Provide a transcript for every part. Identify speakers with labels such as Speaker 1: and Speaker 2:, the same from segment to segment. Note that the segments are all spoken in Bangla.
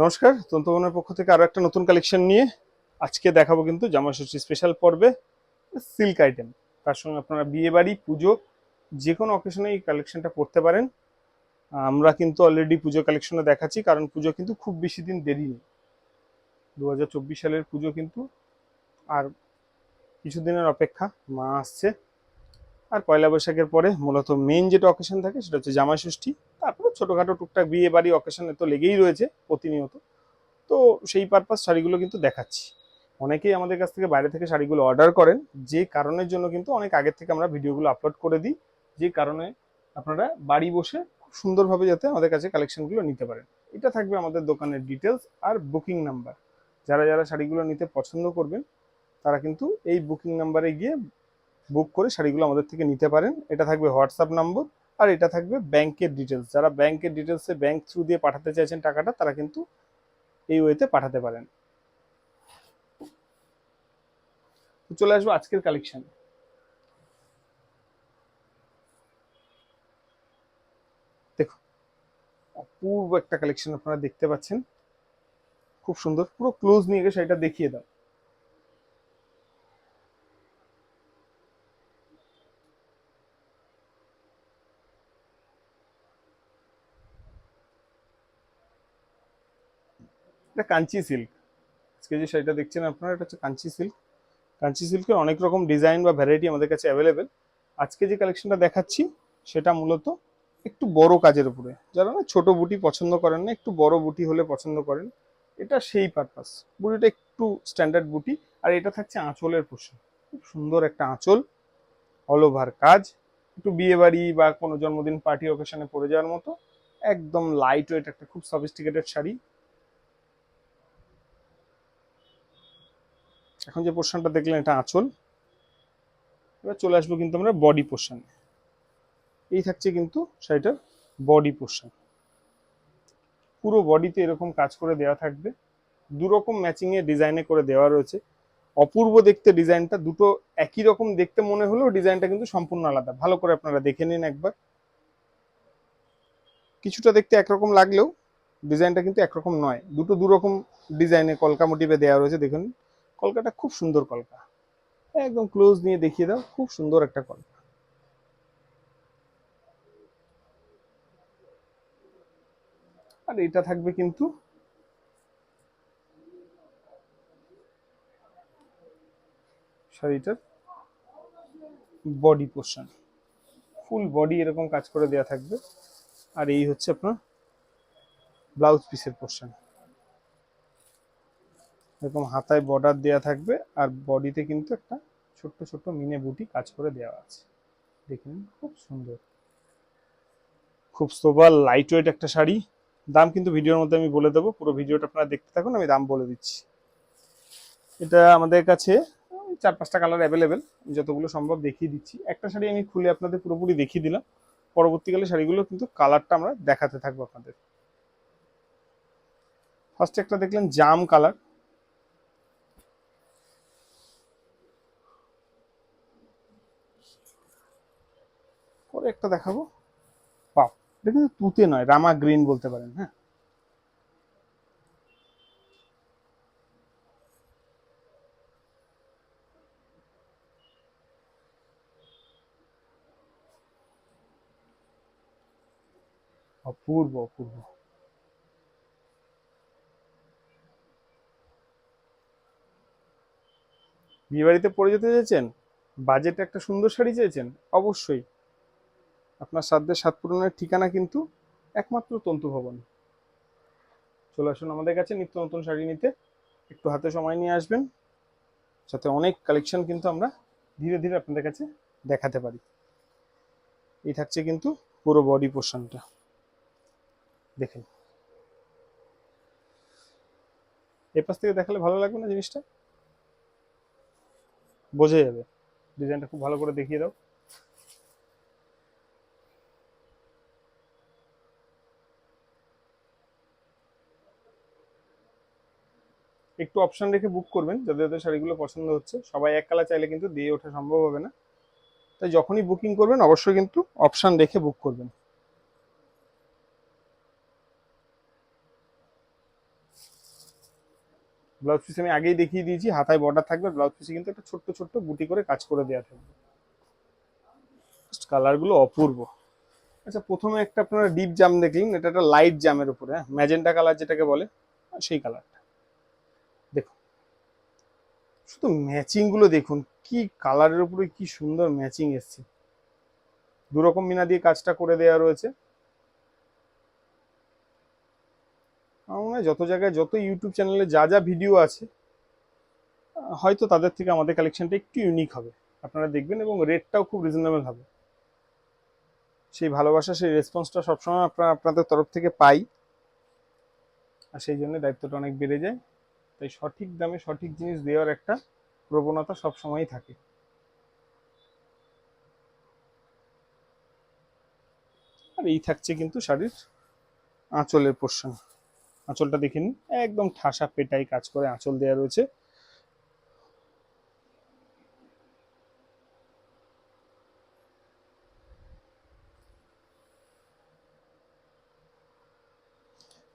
Speaker 1: নমস্কার তন্তুবনের পক্ষ থেকে আরও একটা নতুন কালেকশন নিয়ে আজকে দেখাবো কিন্তু জামা ষষ্ঠী স্পেশাল পর্বে সিল্ক আইটেম তার সঙ্গে আপনারা বিয়ে বাড়ি, পুজো, যে কোনো অকেশনে এই কালেকশনটা পড়তে পারেন। আমরা কিন্তু অলরেডি পুজো কালেকশনে দেখাচ্ছি, কারণ পুজো কিন্তু খুব বেশি দিন দেরি নেই। দু হাজার চব্বিশ সালের পুজো কিন্তু আর কিছুদিনের অপেক্ষা, মা আসছে। আর পয়লা বৈশাখের পরে মূলত মেন যেটা অকেশন থাকে সেটা হচ্ছে জামাই ষষ্ঠী, তারপরে ছোটোখাটো টুকটাক বিয়ে বাড়ি অকেশনে তো লেগেই রয়েছে প্রতিনিয়ত। তো সেই পারপাস শাড়িগুলো কিন্তু দেখাচ্ছি। অনেকেই আমাদের কাছ থেকে বাইরে থেকে শাড়িগুলো অর্ডার করেন, যে কারণের জন্য কিন্তু অনেক আগের থেকে আমরা ভিডিওগুলো আপলোড করে দিই, যে কারণে আপনারা বাড়ি বসে খুব সুন্দরভাবে যাতে আমাদের কাছে কালেকশনগুলো নিতে পারেন। এটা থাকবে আমাদের দোকানের ডিটেলস আর বুকিং নাম্বার যারা যারা শাড়িগুলো নিতে পছন্দ করবেন, তারা কিন্তু এই বুকিং নাম্বারে গিয়ে বুক করে শাড়িগুলো আমাদের থেকে নিতে পারেন। এটা থাকবে হোয়াটসঅ্যাপ নম্বর আর এটা থাকবে ব্যাংকের ডিটেলস। যারা ব্যাংকের ডিটেলসে ব্যাংক থ্রু দিয়ে পাঠাতে চাইছেন টাকাটা, তারা কিন্তু এই ওয়েতে পাঠাতে পারেন। চলে আসব আজকের কালেকশন। দেখো অপূর্ব একটা কালেকশন আপনারা দেখতে পাচ্ছেন। খুব সুন্দর, পুরো ক্লোজ নিয়ে গিয়ে শাড়িটা দেখিয়ে দাও। এটা কাঞ্চি সিল্ক আজকে যে শাড়িটা দেখছেন আপনারা, এটা হচ্ছে কাঞ্চি সিল্ক কাঞ্চি সিল্কের অনেক রকম ডিজাইন বা ভ্যারাইটি আমাদের কাছে অ্যাভেলেবেল আজকে যে কালেকশনটা দেখাচ্ছি, সেটা মূলত একটু বড় কাজের উপরে। যারা না ছোট বুটি পছন্দ করেন না, একটু বড় বুটি হলে পছন্দ করেন, এটা সেই পারপাস বুটিটা একটু স্ট্যান্ডার্ড বুটি, আর এটা থাকছে আঁচলের পোষণ খুব সুন্দর একটা আঁচল অল ওভার কাজ। একটু বিয়ে বাড়ি বা কোনো জন্মদিন পার্টি অকেশনে পরে যাওয়ার মতো, একদম লাইট ওয়েট একটা, খুব সফিস্টিকেটেড শাড়ি। এখন যে পোর্শনটা দেখলেন, এটা আঁচল। এবার চলে আসব কিন্তু আমরা বডি পোর্শন এই থাকছে কিন্তু শাড়িটার বডি পোর্শন পুরো বডিতে এরকম কাজ করে দেওয়া থাকবে। দু রকম ম্যাচিং এর ডিজাইনে করে দেওয়া রয়েছে। অপূর্ব দেখতে ডিজাইনটা, দুটো একই রকম দেখতে মনে হলেও ডিজাইনটা কিন্তু সম্পূর্ণ আলাদা। ভালো করে আপনারা দেখে নিন একবার। কিছুটা দেখতে একরকম লাগলেও ডিজাইনটা কিন্তু একরকম নয়। দুটো দু রকম ডিজাইনে কলকা মোটিভে দেওয়া রয়েছে দেখুন কলকাটা খুব সুন্দর কলকা। একদম ক্লোজ নিয়ে দেখিয়ে দাও, খুব সুন্দর একটা কলকা। আর এটা থাকবে কিন্তু শাড়িটার বডি পোর্শন ফুল বডি এরকম কাজ করে দেওয়া থাকবে। আর এই হচ্ছে আপনার ব্লাউজ পিসের পোর্শন এরকম হাতায় বর্ডার দেওয়া থাকবে আর বডিতে কিন্তু একটা ছোট্ট ছোট্ট মিনে বুটি কাজ করে দেওয়া আছে। দেখুন খুব সুন্দর। খুব সোবার লাইট ওয়েট একটা শাড়ি। দাম কিন্তু ভিডিওর মধ্যে আমি বলে দেবো, পুরো ভিডিওটা আপনারা দেখতে থাকুন, আমি দাম বলে দিচ্ছি। এটা আমাদের কাছে চার পাঁচটা কালার অ্যাভেলেবেল যতগুলো সম্ভব দেখিয়ে দিচ্ছি। একটা শাড়ি আমি খুলে আপনাদের পুরোপুরি দেখিয়ে দিলাম। পরবর্তীকালে শাড়িগুলো কিন্তু কালারটা আমরা দেখাতে থাকব আপনাদের। ফার্স্ট একটা দেখলেন জাম কালার পরে একটা দেখাবো। পাও এটা তুতে নয়, রামা গ্রিন বলতে পারেন হ্যাঁ। অপূর্ব অপূর্ব। বিয়ে বাড়িতে পরে যেতে চেয়েছেন? বাজেটে একটা সুন্দর শাড়ি চেয়েছেন? অবশ্যই। আপনার সাধ্যের সাত পূরণের ঠিকানা কিন্তু একমাত্র তন্তু ভবন। চলে আসুন আমাদের কাছে নিত্য নতুন শাড়ি নিতে। একটু হাতে সময় নিয়ে আসবেন সাথে অনেক কালেকশন কিন্তু আমরা ধীরে ধীরে আপনাদের কাছে দেখাতে পারি। এই থাকছে কিন্তু পুরো বডি পোর্শনটা দেখেন। এ পাশ থেকে দেখালে ভালো লাগবে না জিনিসটা? বোঝা যাবে। ডিজাইনটা খুব ভালো করে দেখিয়ে দাও। একটু অপশন রেখে বুক করবেন, যাদের যাদের শাড়িগুলো পছন্দ হচ্ছে। সবাই এক কালার চাইলে কিন্তু দিয়ে ওঠা সম্ভব হবে না। তাই যখনই বুকিং করবেন, অবশ্যই কিন্তু অপশন রেখে বুক করবেন। ব্লাউজ পিস আমি আগেই দেখিয়ে দিয়েছি, হাতায় বর্ডার থাকবে ব্লাউজ পিসে কিন্তু একটা ছোট্ট ছোট্ট বুটি করে কাজ করে দেওয়া থাকবে। কালারগুলো অপূর্ব। আচ্ছা প্রথমে একটা আপনারা ডিপ জাম দেখলেন, এটা একটা লাইট জামের উপরে হ্যাঁ? ম্যাজেন্টা কালার যেটাকে বলে, সেই কালারটা শুধু ম্যাচিংগুলো দেখুন, কি কালারের উপরে কি সুন্দর ম্যাচিং এসছে। দু রকম মিনা দিয়ে কাজটা করে দেওয়া রয়েছে। আমার যত জায়গায় যত ইউটিউব চ্যানেলে যা যা ভিডিও আছে, হয়তো তাদের থেকে আমাদের কালেকশনটা একটু ইউনিক হবে। আপনারা দেখবেন এবং রেটটাও খুব রিজনেবল হবে। সেই ভালোবাসা, সেই রেসপন্সটা সবসময় আপনারা আপনাদের তরফ থেকে পাই। আর সেই জন্য দায়িত্বটা অনেক বেড়ে যায়। তাই সঠিক দামে সঠিক জিনিস দেওয়ার একটা প্রবণতা সবসময়ই থাকে। আর এই থাকছে কিন্তু শাড়ির আঁচলের পোর্শন আঁচলটা দেখে নিন, একদম ঠাসা পেটাই কাজ করে আঁচল দেওয়া রয়েছে।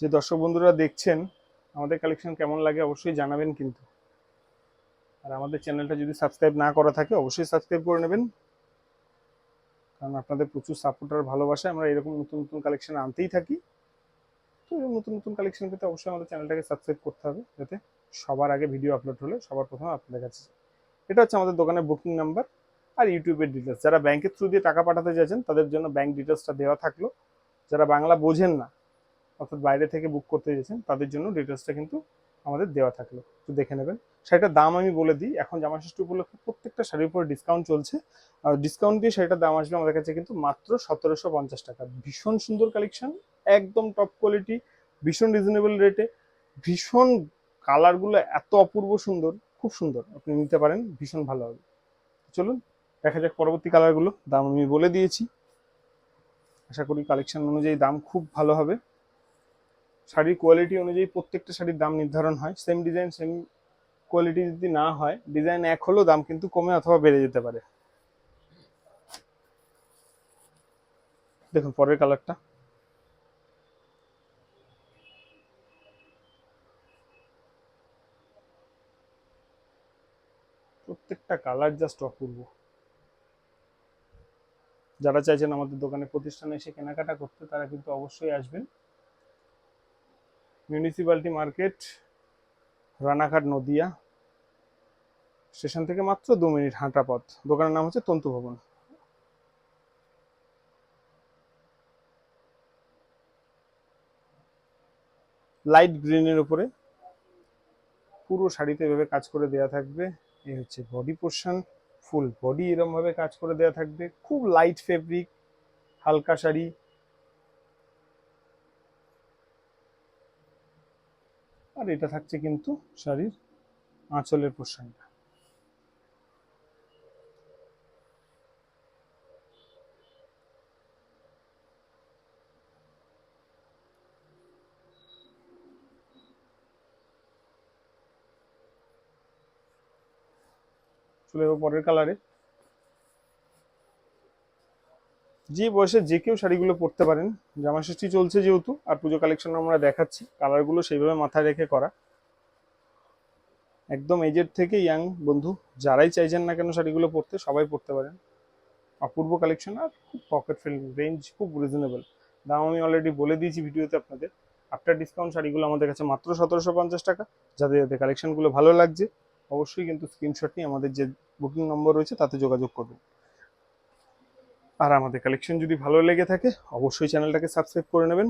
Speaker 1: যে দর্শক বন্ধুরা দেখছেন আমাদের কালেকশন কেমন লাগে অবশ্যই জানাবেন কিন্তু। আর আমাদের চ্যানেলটা যদি সাবস্ক্রাইব না করা থাকে, অবশ্যই সাবস্ক্রাইব করে নেবেন। কারণ আপনাদের প্রচুর সাপোর্টার ভালোবাসায় আমরা এরকম নতুন নতুন কালেকশন আনতেই থাকি। তো এরকম নতুন নতুন কালেকশন পেতে অবশ্যই আমাদের চ্যানেলটাকে সাবস্ক্রাইব করতে হবে, যাতে সবার আগে ভিডিও আপলোড হলে সবার প্রথমে আপনাদের কাছে এটা হচ্ছে আমাদের দোকানের বুকিং নাম্বার আর ইউটিউবের ডিটেলস যারা ব্যাংকের থ্রু দিয়ে টাকা পাঠাতে চাইছেন, তাদের জন্য ব্যাংক ডিটেলসটা দেওয়া থাকল। যারা বাংলা বোঝেন না অর্থাৎ বাইরে থেকে বুক করতে চাইছেন তাদের জন্য ডিটেলসটা কিন্তু আমাদের দেওয়া থাকল। একটু দেখে নেবেন। শাড়িটার দাম আমি বলে দিই, এখন জামা ষষ্ঠী উপলক্ষে প্রত্যেকটা শাড়ির উপরে ডিসকাউন্ট চলছে। আর ডিসকাউন্ট দিয়ে শাড়িটার দাম আসবে আমাদের কাছে কিন্তু মাত্র সতেরোশো পঞ্চাশ টাকা। ভীষণ সুন্দর কালেকশন একদম টপ কোয়ালিটি ভীষণ রিজনেবল রেটে ভীষণ কালারগুলো এত অপূর্ব সুন্দর, খুব সুন্দর। আপনি নিতে পারেন, ভীষণ ভালো হবে। চলুন, দেখা যাক পরবর্তী কালারগুলো দাম আমি বলে দিয়েছি। আশা করি কালেকশন অনুযায়ী দাম খুব ভালো হবে। শাড়ির কোয়ালিটি অনুযায়ী প্রত্যেকটা শাড়ির দাম নির্ধারণ হয়। সেম ডিজাইন সেম কোয়ালিটি যদি না হয় ডিজাইন এক হলেও দাম কিন্তু কমে অথবা বেড়ে যেতে পারে। দেখুন পরের কালারটা প্রত্যেকটা কালার জাস্ট অপূর্ব। যারা চাইছেন আমাদের দোকানে প্রতিষ্ঠানে এসে কেনাকাটা করতে, তারা কিন্তু অবশ্যই আসবেন। Municipality market Ranaghat, Nadia. Station থেকে মাত্র দু মিনিট হাঁটা পথ। দোকানের নাম হচ্ছে তন্তু ভবন। লাইট গ্রিনের উপরে পুরো শাড়িতে এভাবে কাজ করে দেওয়া থাকবে। এই হচ্ছে বডি পোর্শন ফুল বডি এরকম ভাবে কাজ করে দেওয়া থাকবে। খুব লাইট ফেব্রিক হালকা শাড়ি আর এটা থাকছে কিন্তু শাড়ির আঁচলের পোর্শনটা চলে যাব পরের কালারে যে বয়সে যে কেউ শাড়িগুলো পরতে পারেন। জামা ষষ্ঠী চলছে যেহেতু, আর পুজো কালেকশন আমরা দেখাচ্ছি। কালারগুলো সেইভাবে মাথায় রেখে করা। একদম এজের থেকে ইয়াং বন্ধু, যারাই চাইছেন না কেন শাড়িগুলো পরতে, সবাই পরতে পারেন। অপূর্ব কালেকশন আর খুব পকেট ফ্রেন্ডলি রেঞ্জ খুব রিজনেবল দাম আমি অলরেডি বলে দিয়েছি ভিডিওতে আপনাদের। আফটার ডিসকাউন্ট শাড়িগুলো আমাদের কাছে মাত্র সতেরোশো পঞ্চাশ টাকা। যাদের যাদের কালেকশনগুলো ভালো লাগছে, অবশ্যই কিন্তু স্ক্রিনশট নিয়ে আমাদের যে বুকিং নম্বর রয়েছে, তাতে যোগাযোগ করবেন। আর আমাদের কালেকশন যদি ভালো লেগে থাকে, অবশ্যই চ্যানেলটাকে সাবস্ক্রাইব করে নেবেন।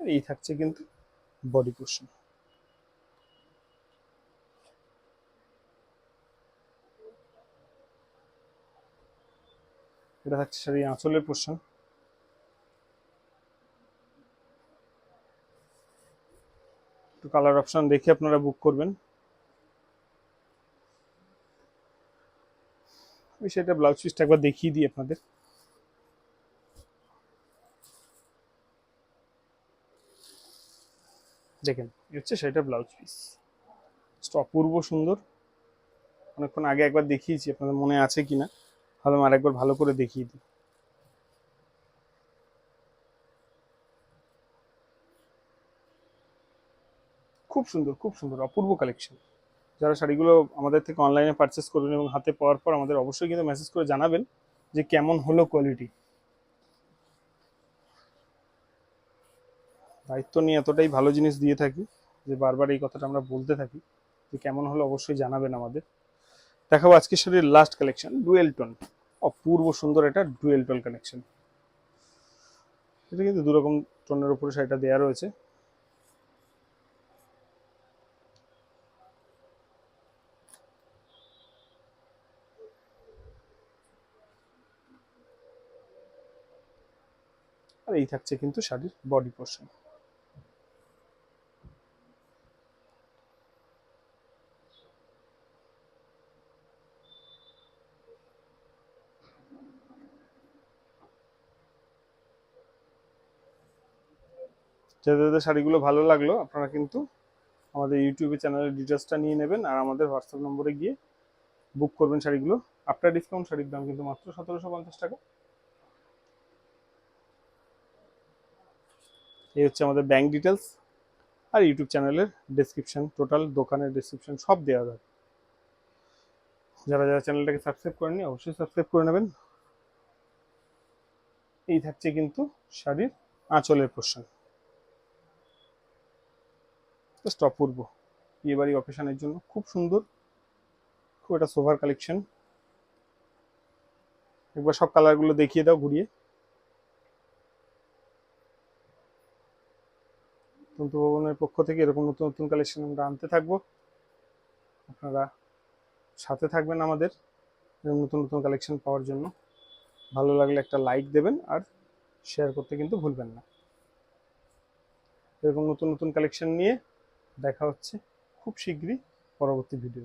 Speaker 1: এই থাকছে কিন্তু বডি পোর্শন এটা থাকছে শাড়ি আঁচলের পোর্শন একটু কালার অপশন দেখে আপনারা বুক করবেন। আমি সেটা ব্লাউজ পিসটা একবার দেখিয়ে দিই আপনাদের। দেখেন হচ্ছে সেটা ব্লাউজ পিস অপূর্ব সুন্দর। অনেকক্ষণ আগে একবার দেখিয়েছি, আপনাদের মনে আছে কিনা। ভালো আর একবার ভালো করে দেখিয়ে দিই। খুব সুন্দর খুব সুন্দর, অপূর্ব কালেকশন যারা শাড়িগুলো আমাদের থেকে অনলাইনে পারচেস করবেন এবং হাতে পাওয়ার পর আমাদের অবশ্যই কিন্তু মেসেজ করে জানাবেন যে কেমন হলো কোয়ালিটি দায়িত্ব নিয়ে এতটাই ভালো জিনিস দিয়ে থাকি যে বারবার এই কথাটা আমরা বলতে থাকি যে কেমন হলো অবশ্যই জানাবেন আমাদের। দেখাবো আজকে শাড়ির লাস্ট কালেকশন ডুয়েল টোন অপূর্ব সুন্দর এটা ডুয়েল টোন কালেকশন এটা কিন্তু দুরকম টোনের উপরে শাড়িটা দেওয়া রয়েছে। আর এই থাকছে কিন্তু শাড়ির বডি পোর্শন যাদের শাড়িগুলো ভালো লাগল, আপনারা কিন্তু আমাদের ইউটিউবে চ্যানেলের ডিটেলসটা নিয়ে নেবেন আর আমাদের হোয়াটসঅ্যাপ নম্বরে গিয়ে বুক করবেন শাড়িগুলো। আফটার ডিসকাউন্ট শাড়ির দাম কিন্তু মাত্র সতেরোশো পঞ্চাশ টাকা। এই হচ্ছে আমাদের ব্যাংক ডিটেলস আর ইউটিউব চ্যানেলের ডেসক্রিপশন টোটাল দোকানের ডেসক্রিপশন সব দেওয়া যাবে যারা যারা চ্যানেলটাকে সাবস্ক্রাইব করেননি, অবশ্যই সাবস্ক্রাইব করে নেবেন। এই থাকছে কিন্তু শাড়ির আঁচলের পোর্শন জাস্ট অপূর্ব। বিয়ে বাড়ি অকেশনের জন্য। খুব সুন্দর। খুব একটা সোভার কালেকশন একবার সব কালারগুলো দেখিয়ে দাও ঘুরিয়ে। তন্তু ভবনের পক্ষ থেকে এরকম নতুন নতুন কালেকশন আমরা আনতে থাকব। আপনারা সাথে থাকবেন আমাদের এরকম নতুন নতুন কালেকশন পাওয়ার জন্য। ভালো লাগলে একটা লাইক দেবেন আর শেয়ার করতে কিন্তু ভুলবেন না। এরকম নতুন নতুন কালেকশন নিয়ে দেখা হচ্ছে খুব শীঘ্রই পরবর্তী ভিডিও